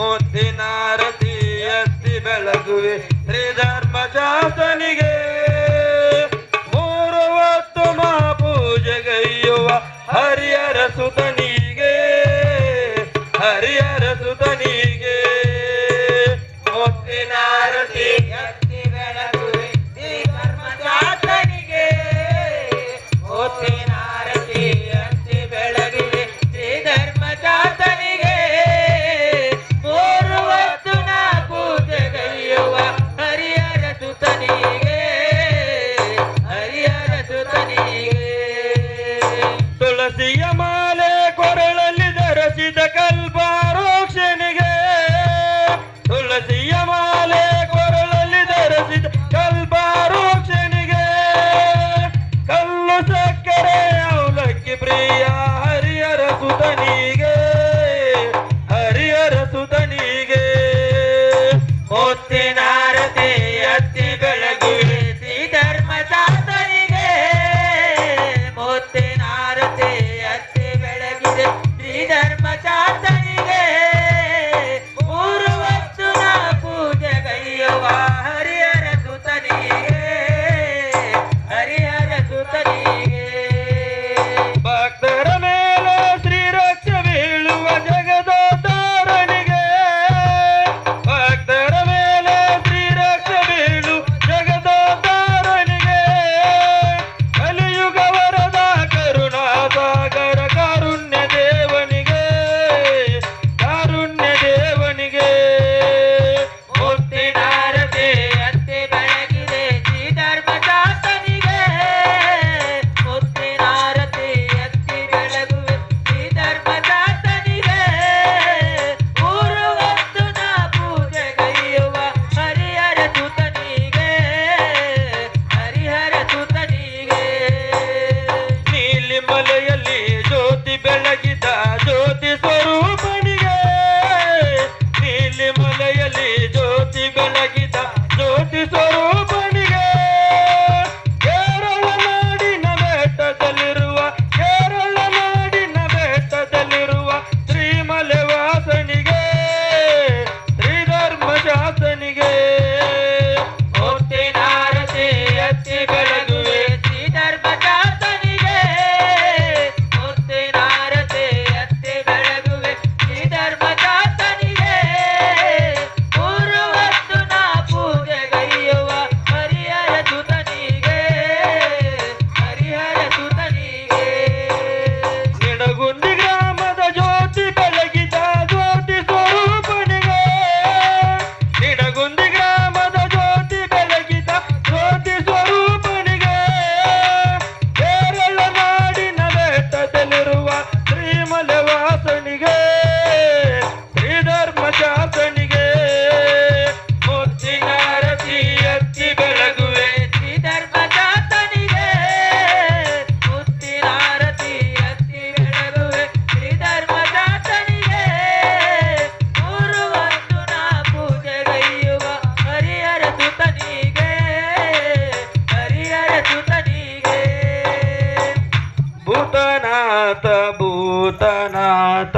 ಮುತ್ತಿನ ರತಿಯತ್ತಿ ಬೆಳಗುವೆ ಶ್ರೀ ಧರ್ಮ ಮುತ್ತಿಯ ಮಾಲೆ ಕೊರಳಲ್ಲಿ ಧರಿಸಿದ ಕಲ್ಪಾರೋಕ್ಷನಿಗೆ. ತುಳಸಿಯ ಮಾಲೆ ಕೊರಳಲ್ಲಿ ಧರಿಸಿದ ಕಲ್ಪಾರೋಕ್ಷನಿಗೆ. ಕಲ್ಲು ಸಕ್ಕರೆ ಅವಲಕ್ಕಿ ಪ್ರಿಯ ಹರಿಯರ ಸುತನಿಗೆ. ಹರಿಯರ ಸುತನಿಗೆ. ಮುತ್ತಿನಾರತಿ ಅತ್ತಿ ಬೆಳಗ್ಗೆ ಧರ್ಮ ಸಾಧನಿಗೆ ಮುತ್ತಿನ ಸರಿ ಜ್ಯೋತಿಸೋ ಭೂತನಾಥ